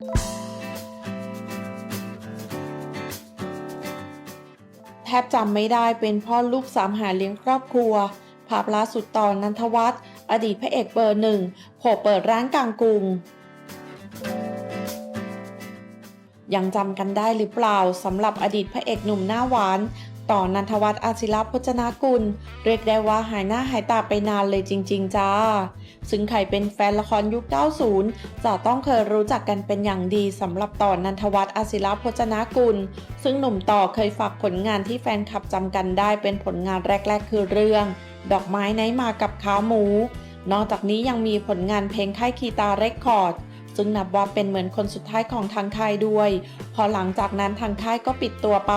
แทบจำไม่ได้เป็นพ่อลูกสามหาเลี้ยงครอบครัว ภาพล่าสุดตอนนันทวัฒน์อดีตพระเอกเบอร์หนึ่งโผล่เปิดร้านกลางกรุง ยังจำกันได้หรือเปล่าสำหรับอดีตพระเอกหนุ่มหน้าหวาน ต่อนันทวัฒน์อาศิลพจนากุล เรียกได้ว่าหายหน้าหายตาไปนานเลยจริง ๆ จ้า ซึ่งใครเป็นแฟนละครยุค 90 จะต้องเคยรู้จักกันเป็นอย่างดีสำหรับต่อนันทวัฒน์อาศิลพจนากุล ซึ่งหนุ่มต่อเคยฝากผลงานที่แฟนคลับจำกันได้เป็นผลงานแรก ๆ คือเรื่อง ดอกไม้ไหนมากับขาหมู นอกจากนี้ยังมีผลงานเพลงค่ายคีตาเรคคอร์ดซึ่งนับว่าเป็นเหมือนคนสุดท้ายของทางค่ายด้วย พอหลังจากนั้นทางค่ายก็ปิดตัวไป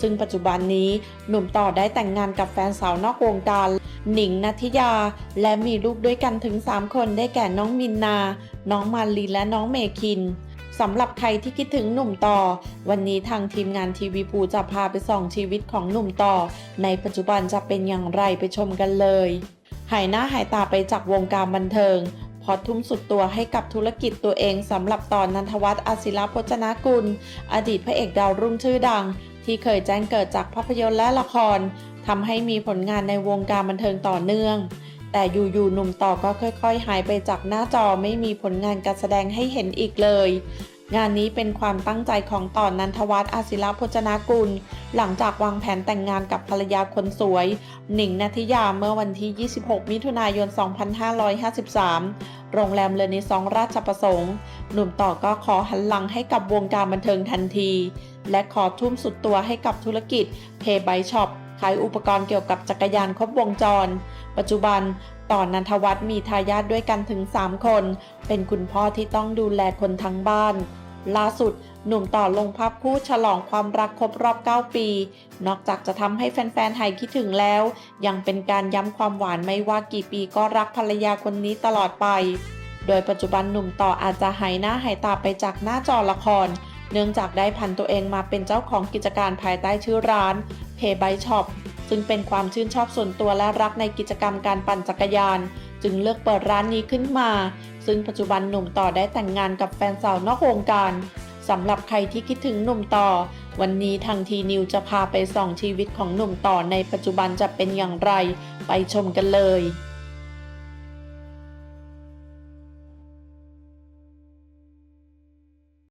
ซึ่งปัจจุบันนี้หนุ่มต่อได้แต่งงานกับแฟนสาวนอกวงการ หนิงนัทยา และมีลูกด้วยกันถึง 3 คนได้แก่น้องมินนา น้องมาลีและน้องเมคินสำหรับใครที่คิดถึงหนุ่มต่อ วันนี้ทางทีมงานทีวีภูจะพาไปส่องชีวิตของหนุ่มต่อ ในปัจจุบันจะเป็นอย่างไรไปชมกันเลย หายหน้าหายตาไปจากวงการบันเทิงพอทุ่มสุดตัวให้กับธุรกิจตัวเองสำหรับตอนนันทวัฒน์อาศิลพจนากุล อดีตพระเอกดาวรุ่งชื่อดัง ที่เคยแจ้งเกิดจากภาพยนตร์และละครทำให้มีผลงานในวงการบันเทิงต่อเนื่อง แต่อยู่ๆหนุ่มต่อก็ค่อย ๆ หายไปจากหน้าจอไม่มีผลงานการแสดงให้เห็นอีกเลย งานนี้เป็นความตั้งใจของต่อนนันทวัฒน์อาศิลพจนากุล หลังจากวางแผนแต่งงานกับภรรยาคนสวย หนิงนัทยาเมื่อวันที่ 26 มิถุนายน 2553 โรงแรมเลนิซองราชประสงค์ หนุ่มต่อก็ขอหันหลังให้กับวงการบันเทิงทันที และขอทุ่มสุดตัวให้กับธุรกิจเพย์ไบช็อปขายอุปกรณ์เกี่ยวกับจักรยานครบวงจร ปัจจุบัน ต่อนันทวัฒน์มีทายาทด้วยกันถึง 3 คน เป็นคุณพ่อที่ต้องดูแลคนทั้งบ้าน ล่าสุดหนุ่มต่อลงภาพคู่ฉลองความรักครบรอบ 9 ปี นอกจากจะทำให้แฟนๆหายคิดถึงแล้ว ยังเป็นการย้ำความหวานไม่ว่ากี่ปีก็รักภรรยาคนนี้ตลอดไป โดยปัจจุบันหนุ่มต่ออาจจะหายหน้าหายตาไปจากหน้าจอละคร เนื่องจากได้พันตัวเองมาเป็นเจ้าของกิจการภายใต้ชื่อร้านเพย์ไบช็อป ซึ่งเป็นความชื่นชอบส่วนตัวและรักในกิจกรรมการปั่นจักรยาน จึงเลือกเปิดร้านนี้ขึ้นมา ซึ่งปัจจุบันหนุ่มต่อได้แต่งงานกับแฟนสาวนอกวงการสำหรับใครที่คิดถึงหนุ่มต่อ วันนี้ทางทีนิวจะพาไปส่องชีวิตของหนุ่มต่อในปัจจุบันจะเป็นอย่างไร ไปชมกันเลย